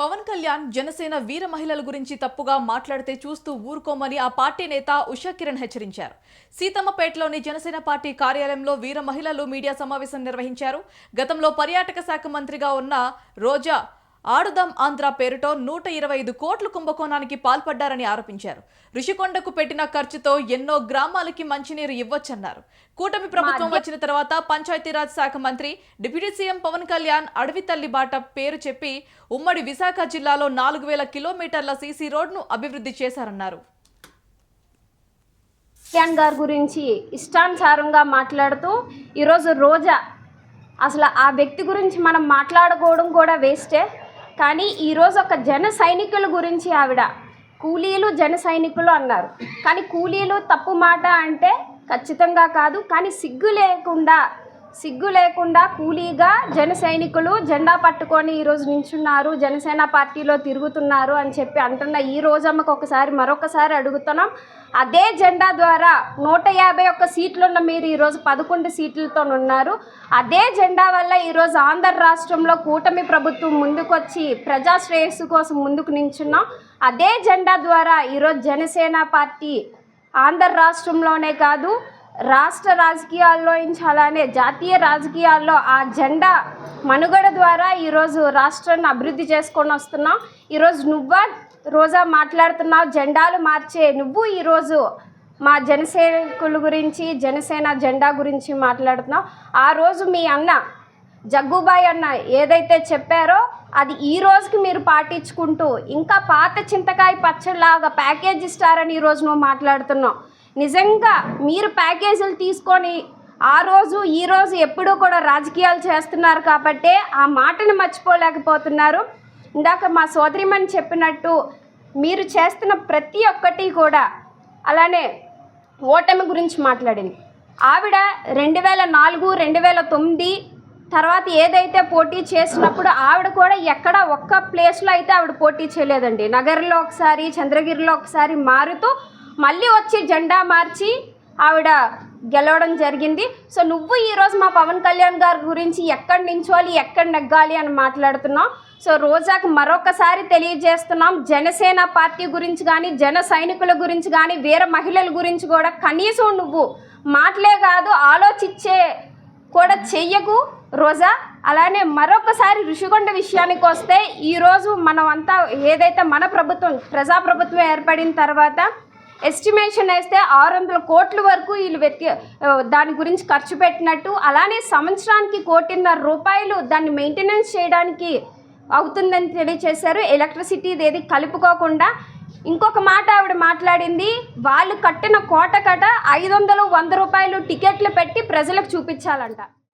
పవన్ కళ్యాణ్ జనసేన వీర మహిళల గురించి తప్పుగా మాట్లాడితే చూస్తూ ఊరుకోమని ఆ పార్టీ నేత ఉషా కిరణ్ హెచ్చరించారు. సీతమ్మపేటలోని జనసేన పార్టీ కార్యాలయంలో వీర మహిళలు మీడియా సమావేశం నిర్వహించారు. గతంలో పర్యాటక శాఖ మంత్రిగా ఉన్న రోజా ఆడుదాం ఆంధ్ర పేరుతో నూట ఇరవై ఐదు కోట్ల కుంభకోణానికి పాల్పడ్డారని ఆరోపించారు. ఋషికొండకు పెట్టిన ఖర్చుతో ఎన్నో గ్రామాలకి మంచినీరు ఇవ్వొచ్చన్నారు. కూటమి ప్రభుత్వం వచ్చిన తర్వాత పంచాయతీరాజ్ శాఖ మంత్రి డిప్యూటీ సీఎం పవన్ కళ్యాణ్ అడవి తల్లి బాట పేరు చెప్పి ఉమ్మడి విశాఖ జిల్లాలో నాలుగు వేల కిలోమీటర్ల సీసీ రోడ్ను అభివృద్ధి చేశారన్నారు. క్యాన్ గారి గురించి ఇష్టానుసారంగా మాట్లాడుతూ ఈరోజు రోజా అసలు ఆ వ్యక్తి గురించి మనం మాట్లాడుకోవడం కూడా వేస్టే. కానీ ఈరోజు ఒక జన సైనికుల గురించి ఆవిడ కూలీలు జన సైనికులు అన్నారు. కానీ కూలీలు తప్పు మాట అంటే ఖచ్చితంగా కాదు. కానీ సిగ్గు లేకుండా సిగ్గు లేకుండా కూలీగా జన సైనికులు జెండా పట్టుకొని ఈరోజు నించున్నారు. జనసేన పార్టీలో తిరుగుతున్నారు అని చెప్పి అంటున్న ఈ రోజమ్మకు ఒకసారి మరొకసారి అడుగుతున్నాం. అదే జెండా ద్వారా నూట యాభై ఒక్క సీట్లున్న మీరు ఈరోజు పదకొండు సీట్లతో ఉన్నారు. అదే జెండా వల్ల ఈరోజు ఆంధ్ర రాష్ట్రంలో కూటమి ప్రభుత్వం ముందుకొచ్చి ప్రజా శ్రేయస్సు కోసం ముందుకు నించున్నాం. అదే జెండా ద్వారా ఈరోజు జనసేన పార్టీ ఆంధ్ర రాష్ట్రంలోనే కాదు రాష్ట్ర రాజకీయాల్లో నుంచి అలానే జాతీయ రాజకీయాల్లో ఆ జెండా మనుగడ ద్వారా ఈరోజు రాష్ట్రాన్ని అభివృద్ధి చేసుకొని వస్తున్నాం. ఈరోజు నువ్వా రోజా మాట్లాడుతున్నావు జెండాలు మార్చే నువ్వు ఈరోజు మా జనసేనకుల గురించి జనసేన జెండా గురించి మాట్లాడుతున్నావు. ఆ రోజు మీ అన్న జగ్గుబాయ్ అన్న ఏదైతే చెప్పారో అది ఈ రోజుకి మీరు పాటించుకుంటూ ఇంకా పాత చింతకాయ పచ్చడిలాగా ప్యాకేజ్ ఇస్తారని ఈరోజు నువ్వు మాట్లాడుతున్నావు. నిజంగా మీరు ప్యాకేజీలు తీసుకొని ఆ రోజు ఈ రోజు ఎప్పుడూ కూడా రాజకీయాలు చేస్తున్నారు కాబట్టే ఆ మాటను మర్చిపోలేకపోతున్నారు. ఇందాక మా సోదరిమని చెప్పినట్టు మీరు చేస్తున్న ప్రతి ఒక్కటి కూడా అలానే ఓటమి గురించి మాట్లాడింది. ఆవిడ రెండు వేల నాలుగు రెండు వేల తొమ్మిది తర్వాత ఏదైతే పోటీ చేసినప్పుడు ఆవిడ కూడా ఎక్కడ ఒక్క ప్లేస్లో అయితే ఆవిడ పోటీ చేయలేదండి. నగర్లో ఒకసారి చంద్రగిరిలో ఒకసారి మారుతూ మళ్ళీ వచ్చి జెండా మార్చి ఆవిడ గెలవడం జరిగింది. సో నువ్వు ఈరోజు మా పవన్ కళ్యాణ్ గారి గురించి ఎక్కడ నించోవాలి ఎక్కడ నెగ్గాలి అని మాట్లాడుతున్నాం సో రోజాకు మరొకసారి తెలియజేస్తున్నాం జనసేన పార్టీ గురించి కానీ జన సైనికుల గురించి కానీ వీర మహిళల గురించి కూడా కనీసం నువ్వు మాటలే కాదు ఆలోచించే కూడా చెయ్యకు రోజా. అలానే మరొకసారి ఋషికొండ విషయానికి వస్తే ఈరోజు మనం అంతా ఏదైతే మన ప్రభుత్వం ప్రజాప్రభుత్వం ఏర్పడిన తర్వాత ఎస్టిమేషన్ వేస్తే ఆరు వందల కోట్ల వరకు వీళ్ళు వ్యక్తి దాని గురించి ఖర్చు పెట్టినట్టు అలానే సంవత్సరానికి కోటిన్నర రూపాయలు దాన్ని మెయింటెనెన్స్ చేయడానికి అవుతుందని తెలియచేశారు. ఎలక్ట్రిసిటీ ఏది కలుపుకోకుండా ఇంకొక మాట ఆవిడ మాట్లాడింది వాళ్ళు కట్టిన కోట కట ఐదు వందలు వంద రూపాయలు టికెట్లు పెట్టి ప్రజలకు చూపించాలంట.